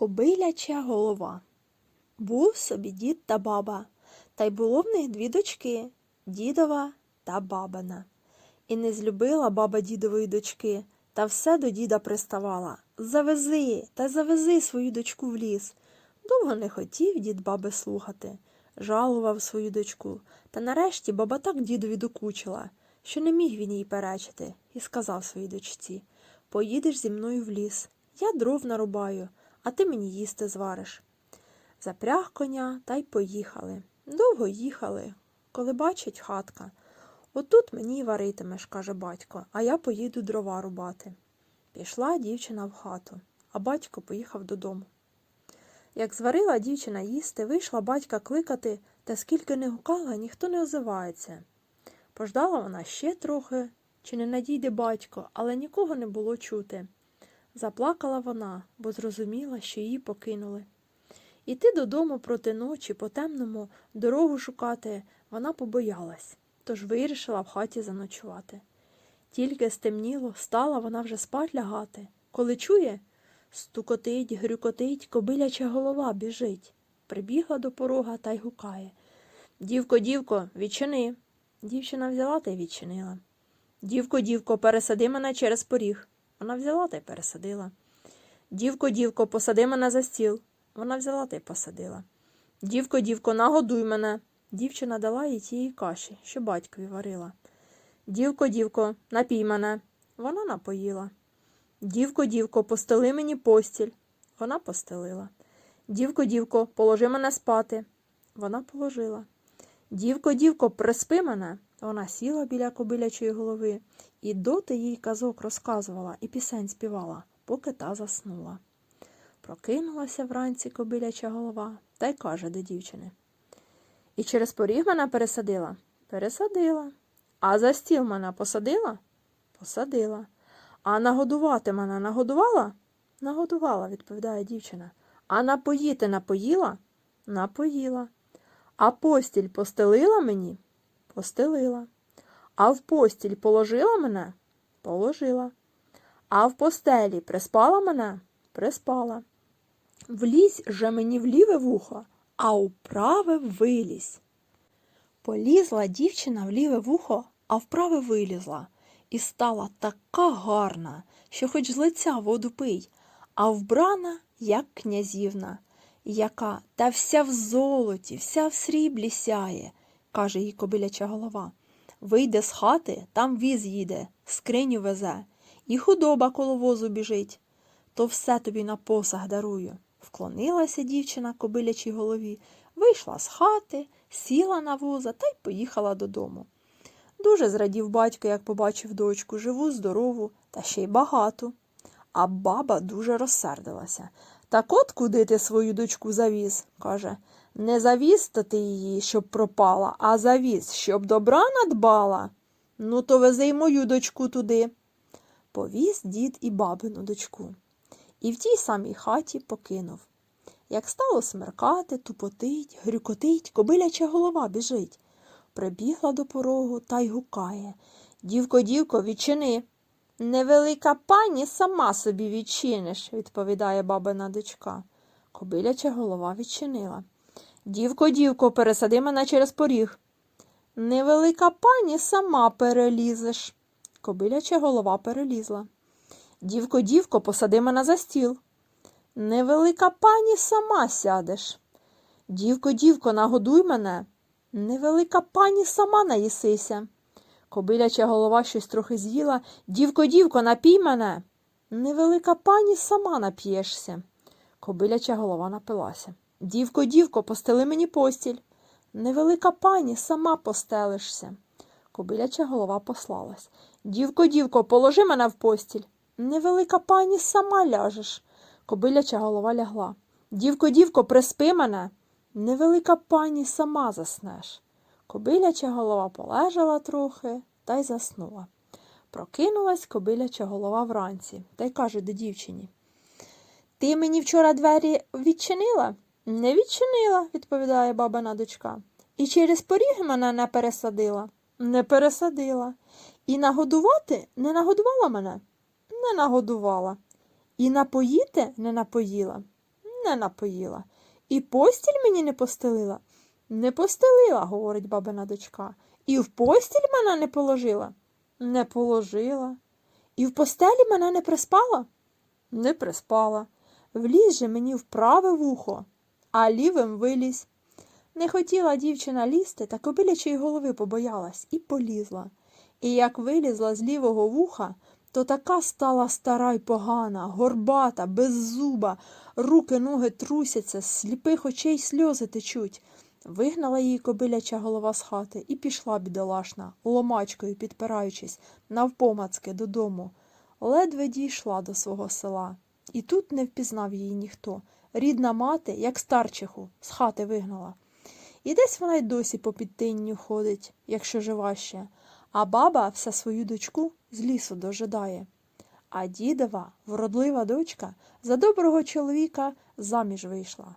Кобиляча голова. Був собі дід та баба, та й було в них дві дочки дідова та бабина. І не злюбила баба дідової дочки, та все до діда приставала. Завези та завези свою дочку в ліс. Довго не хотів дід баби слухати, жалував свою дочку. Та нарешті баба так дідові докучила, що не міг він їй перечити, і сказав своїй дочці Поїдеш зі мною в ліс. Я дров нарубаю, а ти мені їсти звариш. Запряг коня та й поїхали. Довго їхали, коли бачить хатка. Отут мені й варитимеш, каже батько, а я поїду дрова рубати. Пішла дівчина в хату, а батько поїхав додому. Як зварила дівчина їсти, вийшла батька кликати, та скільки не гукала, ніхто не озивається. Пождала вона ще трохи, чи не надійде батько, але нікого не було чути. Заплакала вона, бо зрозуміла, що її покинули. Іти додому проти ночі, по темному, дорогу шукати вона побоялась, тож вирішила в хаті заночувати. Тільки стемніло, стала вона вже спать лягати, коли чує, стукотить, грюкотить, кобиляча голова біжить. Прибігла до порога та й гукає. Дівко, дівко, відчини. Дівчина взяла та й відчинила. Дівко, дівко, пересади мене через поріг. Вона взяла та й пересадила. Дівко, дівко, посади мене за стіл. Вона взяла та й посадила. Дівко, дівко, нагодуй мене. Дівчина дала їй тієї каші, що батькові варила. Дівко, дівко, напій мене. Вона напоїла. Дівко, дівко, постели мені постіль. Вона постелила. Дівко, дівко, положи мене спати. Вона положила. Дівко, дівко, приспи мене. Вона сіла біля кобилячої голови і доти їй казок розказувала і пісень співала, поки та заснула. Прокинулася вранці кобиляча голова та й каже до дівчини. І через поріг мене пересадила? Пересадила. А за стіл мене посадила? Посадила. А нагодувати мене нагодувала? Нагодувала, відповідає дівчина. А напоїти напоїла? Напоїла. А постіль постелила мені? Постелила. А в постіль положила мене? Положила. А в постелі приспала мене? Приспала. Влізь же мені в ліве вухо, а у праве вилізь. Полізла дівчина в ліве вухо, а в праве вилізла, і стала така гарна, що хоч з лиця воду пий, а вбрана, як князівна, яка та вся в золоті, вся в сріблі сяє, каже їй кобиляча голова. Вийде з хати, там віз їде, скриню везе, і худоба коло возу біжить. То все тобі на посаг дарую. Вклонилася дівчина кобилячій голові, вийшла з хати, сіла на воза та й поїхала додому. Дуже зрадів батько, як побачив дочку, живу, здорову та ще й багату. А баба дуже розсердилася. Так от куди ти свою дочку завіз? каже. Не завіз то ти її, щоб пропала, а завіз, щоб добра надбала. Ну, то вези й мою дочку туди. Повіз дід і бабину дочку. І в тій самій хаті покинув. Як стало смеркати, тупотить, грюкотить, кобиляча голова біжить. Прибігла до порогу та й гукає. Дівко, дівко, відчини. Невелика пані сама собі відчиниш, відповідає бабина дочка. Кобиляча голова відчинила. Дівко, дівко, пересади мене через поріг. Невелика пані сама перелізеш. Кобиляча голова перелізла. Дівко, дівко, посади мене за стіл. Невелика пані сама сядеш. Дівко, дівко, нагодуй мене. Невелика пані сама наїсися. Кобиляча голова щось трохи з'їла. Дівко, дівко, напій мене. Невелика пані сама нап'єшся. Кобиляча голова напилася. Дівко, дівко, постели мені постіль. Невелика пані сама постелишся. Кобиляча голова послалась. Дівко, дівко, положи мене в постіль. Невелика пані сама ляжеш. Кобиляча голова лягла. Дівко, дівко, приспи мене. Невелика пані сама заснеш. Кобиляча голова полежала трохи та й заснула. Прокинулась кобиляча голова вранці та й каже до дівчині. Ти мені вчора двері відчинила? Не відчинила, відповідає бабина дочка. І через поріг мене не пересадила? Не пересадила. І нагодувати не нагодувала мене? Не нагодувала. І напоїти не напоїла? Не напоїла. І постіль мені не постелила. Не постелила, говорить бабина дочка. І в постіль мене не положила. Не положила. І в постелі мене не приспала? Не приспала. Вліз же мені в праве вухо, а лівим вилізь. Не хотіла дівчина лізти, та кобилячої голови побоялась і полізла. І як вилізла з лівого вуха, то така стала стара й погана, горбата, беззуба, руки, ноги трусяться, з сліпих очей сльози течуть. Вигнала її кобиляча голова з хати і пішла бідолашна, ломачкою підпираючись, навпомацки додому. Ледве дійшла до свого села. І тут не впізнав її ніхто. Рідна мати, як старчиху, з хати вигнала. І десь вона й досі по підтинню ходить, якщо жива ще, а баба все свою дочку з лісу дожидає. А дідова, вродлива дочка, за доброго чоловіка заміж вийшла.